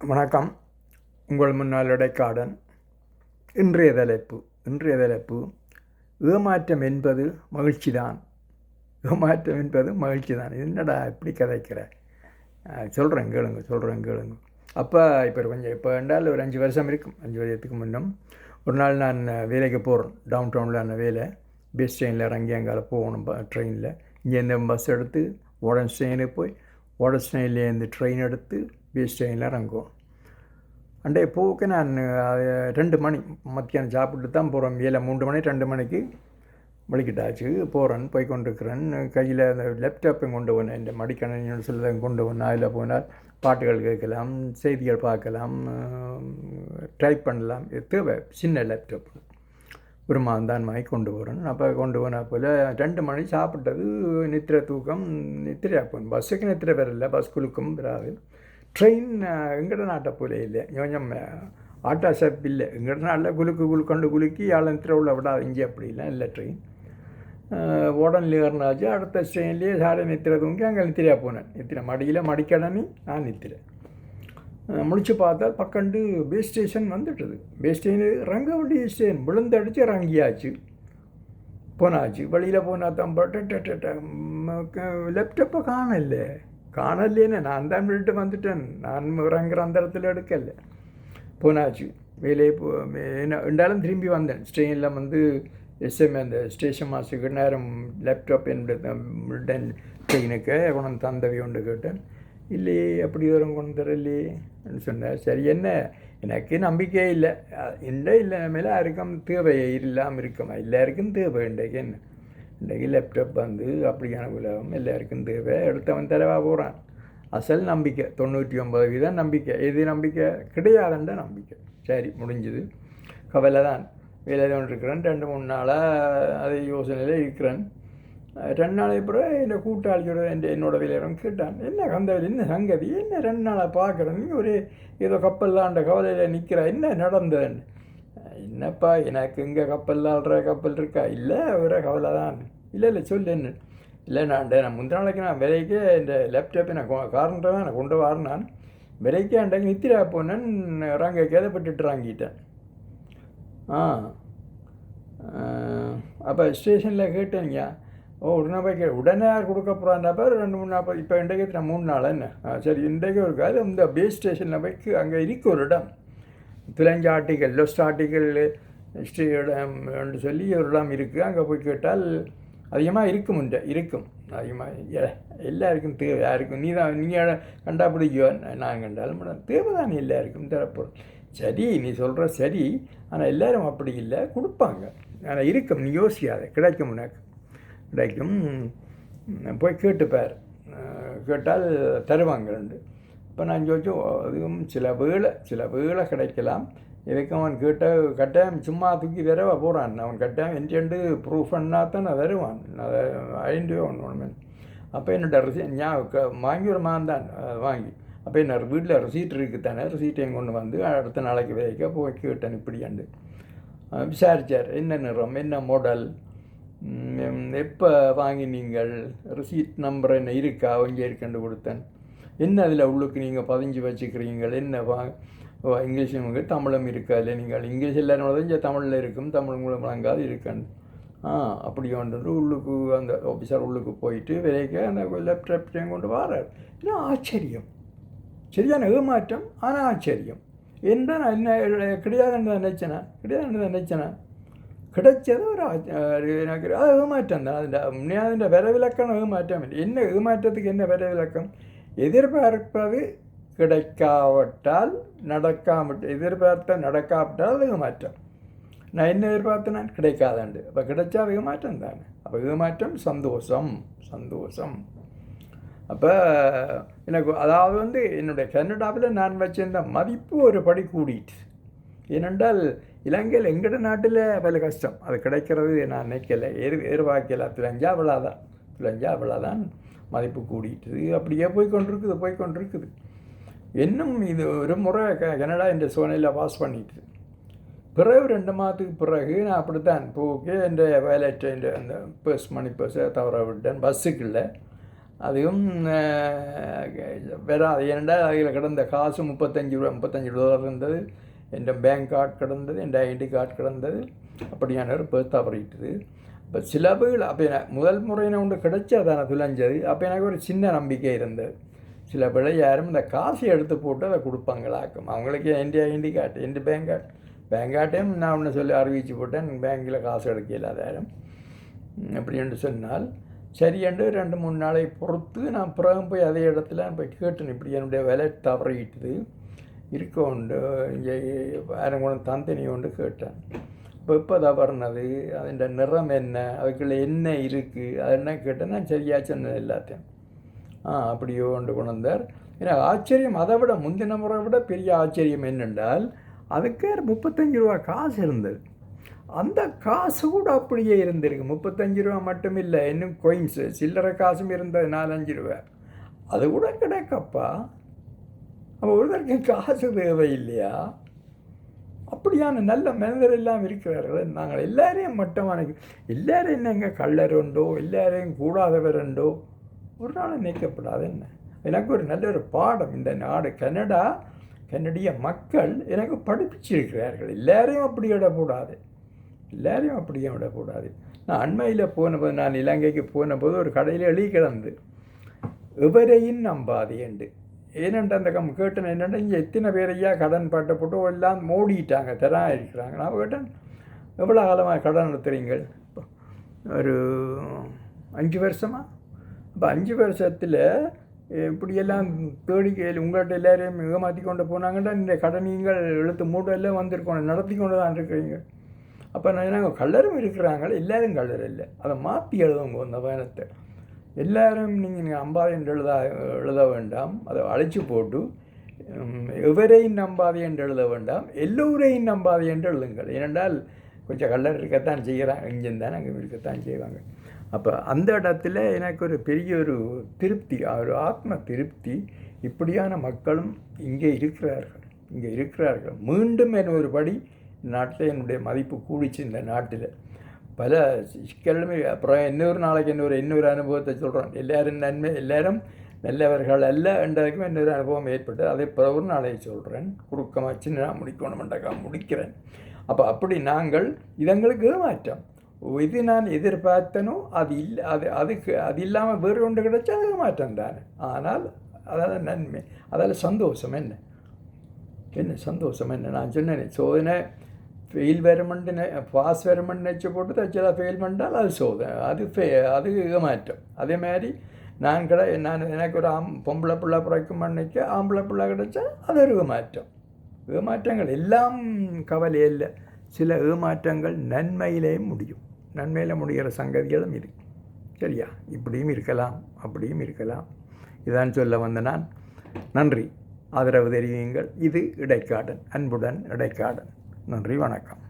வணக்கம். உங்கள் முன்னால் இடைக்காடன் இன்றைய தலைப்பு இன்றைய தலைப்பு ஏமாற்றம் என்பது மகிழ்ச்சி தான் ஏமாற்றம் என்பது மகிழ்ச்சி தான் என்னடா இப்படி கதைக்கிற? சொல்கிறேன் கேளுங்க சொல்கிறேன் கேளுங்க. அப்போ இப்போ கொஞ்சம் இப்போ என்றால் ஒரு அஞ்சு வருஷம் இருக்கும். அஞ்சு வருஷத்துக்கு முன்னும் ஒரு நாள் நான் வேலைக்கு போகிறேன் டவுன் டவுனில் அந்த வேலை. பஸ் ட்ரெயினில் இறங்கி அங்கே போகணும் ட்ரெயினில் இங்கேருந்து பஸ் எடுத்து உடன் ட்ரெயினுக்கு போய் உடன் ட்ரெயின்லேருந்து ட்ரெயின் எடுத்து பஸ் ட்ரெயினில் இறங்குவோம் அண்டே போக்கு நான் ரெண்டு மணி மத்தியானம் சாப்பிட்டு தான் போகிறேன் ஏழை மூன்று மணி ரெண்டு மணிக்கு வலிக்கிட்டாச்சு போகிறேன் போய் கொண்டிருக்கிறேன் கையில் அந்த லேப்டாப்பையும் கொண்டு போனேன் இந்த மடிக்கணினு சொல்லதை கொண்டு போனேன் அதில் போனால் பாட்டுகள் கேட்கலாம் செய்திகள் பார்க்கலாம் டைப் பண்ணலாம் தேவை சின்ன லேப்டாப் ஒரு மாந்தான் வாங்கி கொண்டு போகிறேன் அப்போ கொண்டு போன போல் ரெண்டு மணி சாப்பிட்டது நித்திரை தூக்கம் நித்திரையா போகணும் பஸ்ஸுக்கு நித்திரை வரல பஸ் குலுக்கும் வராது ட்ரெயின் எங்கட நாட்டை போல இல்லை. கொஞ்சம் ஆட்டோ ஷாப் இல்லை. எங்கட நாட்டில் குலுக்கு குலுக்கொண்டு குலுக்கி ஆள் உள்ள விடாது இங்கே அப்படிலாம் இல்லை ட்ரெயின் உடனே ஏறினாச்சு. அடுத்த ட்ரெயின்லேயே சாடை நித்திரை தூங்கி அங்கே நித்திரையா போனேன். நித்திரை மடியில் மடிக்கடனி நான் நித்திரை. முடிச்சு பார்த்தா பக்கண்டு பேஸ் ஸ்டேஷன் வந்துட்டது. பேஸ் ஸ்டேஷன் ரங்கவண்டி ஸ்டேஷன் விழுந்து அடித்து இறங்கியாச்சு. போனாச்சு. வழியில் போனால் தான் லேப்டாப்பை காணலை காணலேன்னு நான் தான் விட்டு வந்துட்டேன். நான் இறங்குற அந்த இடத்துல எடுக்கல. போனாச்சு. வேலையை போ என்ன இருந்தாலும் திரும்பி வந்தேன். ஸ்ட்ரெயினில் வந்து எஸ்எம் அந்த ஸ்டேஷன் மாஸ்டருக்கு நேரம் லேப்டாப் என்னுடைய ட்ரெயினுக்கு உனக்கு தந்தவி ஒன்று கேட்டேன். இல்லையே அப்படி வரும் கொண்டு தரலையே சொன்னார். சரி என்ன? எனக்கு நம்பிக்கை இல்லை. இல்லை இல்லை. மேலே யாருக்கும் தேவை இல்லாமல் இருக்குமா? எல்லாருக்கும் தேவை இன்றைக்கு என்ன? இன்றைக்கு லேப்டாப் வந்து அப்படியான உலகம் எல்லாருக்கும் தேவை. எடுத்தவன் தரவா போகிறான் அசல் நம்பிக்கை. தொண்ணூற்றி ஒன்பது வீதம் நம்பிக்கை. எது நம்பிக்கை? கிடையாதுன்ற நம்பிக்கை. சரி முடிஞ்சுது. கவலை தான் வேலையில் ஒன்று இருக்கிறேன். ரெண்டு மூணு நாளாக அதை யோசனையில் இருக்கிறேன். ரெண்டு நாளைக்கு பிறகு இந்த கூட்டாளியோட என் என்னோடய வேலையிடம் கேட்டான். என்ன கந்தவில் என்ன சங்கதி? என்ன ரெண்டு நாளாக பார்க்குறேன். நீ ஒரு ஏதோ கப்பல் அந்த கவலையில் நிற்கிறா என்ன நடந்ததுன்னு? என்னப்பா எனக்கு இங்கே கப்பல் ஆள்ற கப்பல் இருக்கா? இல்லை ஒரு கவலை தான் இல்லை இல்லை சொல்லு என்ன? இல்லை நான் நான் முந்தின நாளைக்கு நான் விலைக்கே இந்த லேப்டாப்பை நான் காரணத்தை நான் கொண்டு வரேன் நான். விலைக்கே அன்றைக்கு நித்திரா போனேன் ராங்க கேதப்பட்டுட்டு வாங்கிட்டேன் ஆ. அப்போ ஸ்டேஷனில் கேட்டேங்க ஓ உடனே போய் கே உடனே யார் கொடுக்க போகிறான்றப்ப ரெண்டு மூணு நாற்பது இப்போ இன்றைக்கு நான் மூணு நாள் என்ன? ஆ, சரி இன்றைக்கு ஒரு காது இந்த பேஸ் ஸ்டேஷனில் போய் அங்கே இருக்கு ஒரு இடம். பிளஞ்சாட்டிகள் ஆர்டிக்கல் லொஸ்ட் இடம் என்று சொல்லி ஒரு இடம் இருக்குது அங்கே போய் கேட்டால் அதிகமாக இருக்கும் உண்டு இருக்கும். அதிகமாக எல்லாருக்கும் தேவை. யாருக்கும் நீ தான் நீங்கள் கண்டா பிடிக்குவோ நான் கண்டாலும் தேவை தான் எல்லாருக்கும் தரப்போம் சரி நீ சொல்கிற சரி ஆனால் எல்லோரும் அப்படி இல்லை கொடுப்பாங்க. ஆனால் இருக்கும் நீ யோசிக்காத கிடைக்கும் உனக்கு. கிடைக்கும் போய் கேட்டுப்பார். கேட்டால் தருவாங்க ரெண்டு. இப்போ நான் யோசிச்சோம் அதுவும் சில வேளை சில வேளை கிடைக்கலாம். இதுக்கும் அவன் கேட்ட கட்டாயம் சும்மா தூக்கி தரவா போகிறான் அவன் கட்டாயம் என்ட்டு ப்ரூஃப் பண்ணால் தான் நான் தருவான் அதை ஐந்து ஒன்று ஒன்று அப்போ என்னோட ரசி ஞா வாங்கி ஒரு மாதம் தான் வாங்கி. அப்போ என்ன வீட்டில் ரிசீட் இருக்குது தானே. ரசீட்டையும் கொண்டு வந்து அடுத்த நாளைக்கு வைக்க போய் கேட்டேன் இப்படியாண்டு. விசாரித்தார் என்ன நிறம் என்ன மாடல் எப்போ வாங்கினீங்கள்? ரிசீட் நம்பர் என்ன இருக்கா? இங்கே இருக்கேன்னு கொடுத்தேன் என்ன அதில் உள்ளுக்கு நீங்கள் பதிஞ்சு வச்சுக்கிறீங்கள்? என்ன இங்கிலீஷ் ஓ, தமிழும் இருக்காது. நீங்கள் இங்கிலீஷ் எல்லாரும் தான் தமிழில் இருக்கும். தமிழ் மூலம் வழங்காது இருக்கான்னு ஆ அப்படி வந்துட்டு உள்ளுக்கு அந்த ஆஃபீஸர் உள்ளுக்கு போயிட்டு விலைக்கு அந்த லேப்டாப்டையும் கொண்டு வரார். இது ஆச்சரியம். சரியான ஏமாற்றம் ஆனால் ஆச்சரியம். என்ன நான் என்ன கிடையாதுன்னு தான் நினச்சேனா? கிடையாதுன்னு தான் நினச்சேனா? கிடைச்சது ஒரு எனக்கு அது ஏமாற்றம் தான். அதில் உண்மையாக விரவிலக்கம் ஏமாற்றம் என்ன ஏமாற்றத்துக்கு என்ன விரவிலக்கம் எதிர்பார்ப்பது கிடைக்காவிட்டால் நடக்காமட்டு எதிர்பார்த்த நடக்காவிட்டால் அது மாற்றம் நான் என்ன எதிர்பார்த்தேன்? கிடைக்காதாண்டு. அப்போ கிடைச்சா அது மாற்றம் தானே. அப்போ ஏமாற்றம் சந்தோஷம். சந்தோஷம். அப்போ எனக்கு அதாவது வந்து என்னுடைய கனடாவில் நான் வச்சிருந்த மதிப்பு ஒரு படி கூடிட்டு. ஏனென்றால் இலங்கையில் எங்கட நாட்டில் பல கஷ்டம். அது கிடைக்கிறது நான் நினைக்கல. எதிர் எதிர்பார்க்கல துலஞ்சா அவ்வளோதான் துலஞ்சா அவ்வளோதான் மதிப்பு கூடிட்டுது அப்படியே போய் கொண்டிருக்குது போய் கொண்டிருக்குது இன்னும் இது? ஒரு முறை க கனடா இந்த சோனையில் பாஸ் பண்ணிட்டு. பிறகு ரெண்டு மாதத்துக்கு பிறகு நான் அப்படித்தான் போக்கு என் வேலைட்டு அந்த பர்ஸ் மணி பர்ஸை தவற விட்டேன். பஸ்ஸுக்கு இல்லை அதுவும் வராது. ஏனெண்டா அதில் கிடந்த காசு முப்பத்தஞ்சு ரூபா முப்பத்தஞ்சு டாலர் இருந்தது. என் பேங்க் கார்டு கிடந்தது என் ஐடி கார்டு கிடந்தது. அப்படியான ஒரு பர்ஸ் தவறிட்டுது. இப்போ சில பேர் அப்போ எனக்கு முதல் முறையின ஒன்று கிடைச்சா தானே துலஞ்சது. அப்போ எனக்கு ஒரு சின்ன நம்பிக்கை இருந்தது. சில பிள்ளை யாரும் இந்த காசை எடுத்து போட்டு அதை கொடுப்பாங்களாக்கும். அவங்களுக்கு என் ஐடி கார்டு எந்த பேங்க் கார்டு பேங்க் கார்டையும் நான் ஒன்று சொல்லி அறிவிச்சு போட்டேன். பேங்கில் காசு எடுக்கல அதாயிரம். அப்படின்னு சொன்னால் சரியண்டு ரெண்டு மூணு நாளை பொறுத்து நான் பிறகு போய் அதே இடத்துல போய் கேட்டேன். இப்படி என்னுடைய விலை தவறிட்டுது இருக்க உண்டு. இங்கே வேறு கூட தந்தனி உண்டு கேட்டேன். வெப்பதா வெப்பதவர்னது அதன் நிறம் என்ன? அதுக்குள்ளே என்ன இருக்குது அது என்ன கேட்டால் நான் சரியாக சொன்னது எல்லாத்தையும். ஆ அப்படியோ கொண்டு கொண்டு வந்தார் ஏன்னா ஆச்சரியம் அதை விட முந்தின முறை விட பெரிய ஆச்சரியம் என்னென்றால் அதுக்கு முப்பத்தஞ்சு ரூபா காசு இருந்தது. அந்த காசு கூட அப்படியே இருந்திருக்கு. முப்பத்தஞ்சு ரூபா மட்டும் இல்லை இன்னும் கொயின்ஸு சில்லறை காசும் இருந்தது நாலஞ்சு ரூபா. அது கூட கிடைக்கப்பா. அப்போ ஒருத்தருக்கு காசு தேவை இல்லையா அப்படியான நல்ல மனிதர் எல்லாம் இருக்கிறார்கள். நாங்கள் எல்லாரையும் மட்டமான எல்லாரும் என்னங்க கள்ளர் உண்டோ எல்லாரையும் கூடாதவர் உண்டோ? ஒரு நாள் நினைக்கப்படாது என்ன? எனக்கு ஒரு நல்ல ஒரு பாடம் இந்த நாடு கனடா கன்னடிய மக்கள் எனக்கு படிப்பிச்சிருக்கிறார்கள். எல்லாரையும் அப்படி விடக்கூடாது. எல்லாரையும் அப்படியே விடக்கூடாது. நான் அண்மையில் போனபோது நான் இலங்கைக்கு போனபோது ஒரு கடையில் எழுதி கிடந்து எவரையும் நம்பாதேண்டு ஏனென்று அந்த கம் கேட்டேன் என்னென்னா இங்கே எத்தனை ஐயா கடன் பட்டப்பட்டு போட்டு எல்லாம் மூடிட்டாங்க தரா இருக்கிறாங்க நான் கேட்டேன் எவ்வளோ காலமாக கடன் நடத்துகிறீங்கள் ஒரு அஞ்சு வருஷமா? அப்போ அஞ்சு வருஷத்தில் இப்படியெல்லாம் தேடி உங்கள்கிட்ட எல்லாரையும் ஏமாற்றி கொண்டு போனாங்கன்னா இந்த கடன் நீங்கள் எழுத்து மூட்டையெல்லாம் வந்திருக்கணும் நடத்தி கொண்டு தான் இருக்கிறீங்க. அப்போ நான் நாங்கள் கல்லரும் இருக்கிறாங்க எல்லாரும் கல்லர் இல்லை அதை மாற்றி எழுதுங்க அந்த பயணத்தை எல்லாரும் நீங்கள் நீங்கள் அம்பாதை என்று எழுத எழுத வேண்டாம். அதை அழைச்சி போட்டு எவரையும் நம்பாதே என்று எழுத வேண்டாம். எல்லோரையும் நம்பாதே என்று எழுதுங்கள். ஏனென்றால் கொஞ்சம் கல்லர் இருக்கத்தான் செய்கிறாங்க இன்ஜின் தான் அங்கே இருக்கத்தான் செய்வாங்க. அப்போ அந்த இடத்துல எனக்கு ஒரு பெரிய ஒரு திருப்தி ஒரு ஆத்ம திருப்தி. இப்படியான மக்களும் இங்கே இருக்கிறார்கள். இங்கே இருக்கிறார்கள். மீண்டும் என் ஒரு படி நாட்டில் என்னுடைய மதிப்பு கூடிச்சு இந்த நாட்டில். பல சிக்கலுமே அப்புறம் இன்னொரு நாளைக்கு இன்னொரு இன்னொரு அனுபவத்தை சொல்கிறோம் எல்லோரும் நன்மை எல்லோரும் நல்லவர்கள் அல்ல என்றதுக்கும் இன்னொரு அனுபவம் ஏற்பட்டு அதை பிறகு நாளை சொல்கிறேன் குறுக்கமாக சின்ன முடிக்கணுமெண்டாக்கா முடிக்கிறேன் அப்போ அப்படி நாங்கள் இதங்களுக்கு மாற்றம் இது நான் எதிர்பார்த்தனோ அது இல்லை அது அதுக்கு அது இல்லாமல் வேறு ஒன்று கிடைச்சா அது மாற்றம் தானே ஆனால் அதால் நன்மை அதால் சந்தோஷம் என்ன என்ன சந்தோஷம் என்ன நான் சொன்னேன் சோதனை ஃபெயில் வருமெண்டு பாஸ் வருமெண்டு வச்சு போட்டு தச்சில் ஃபெயில் பண்ணால் அது சோதனை அது ஃபே அது மாற்றம் அதே மாதிரி நான் கிட நான் எனக்கு ஒரு ஆம் பொம்பளை பிள்ளை பிறக்கும் பண்ணிக்க ஆம்பளை பிள்ளை கிடச்சா அது ஒரு ஏமாற்றம் ஏமாற்றங்கள் எல்லாம் கவலை இல்லை சில ஏமாற்றங்கள் நன்மையிலே முடியும் நன்மையில் முடிகிற சங்கதிகளும் இருக்கு சரியா இப்படியும் இருக்கலாம் அப்படியும் இருக்கலாம் இதான் சொல்ல வந்த நான் நன்றி ஆதரவு தெரியுங்கள் இது இடைக்காடன் அன்புடன் இடைக்காடன் நன்றி வணக்கம்.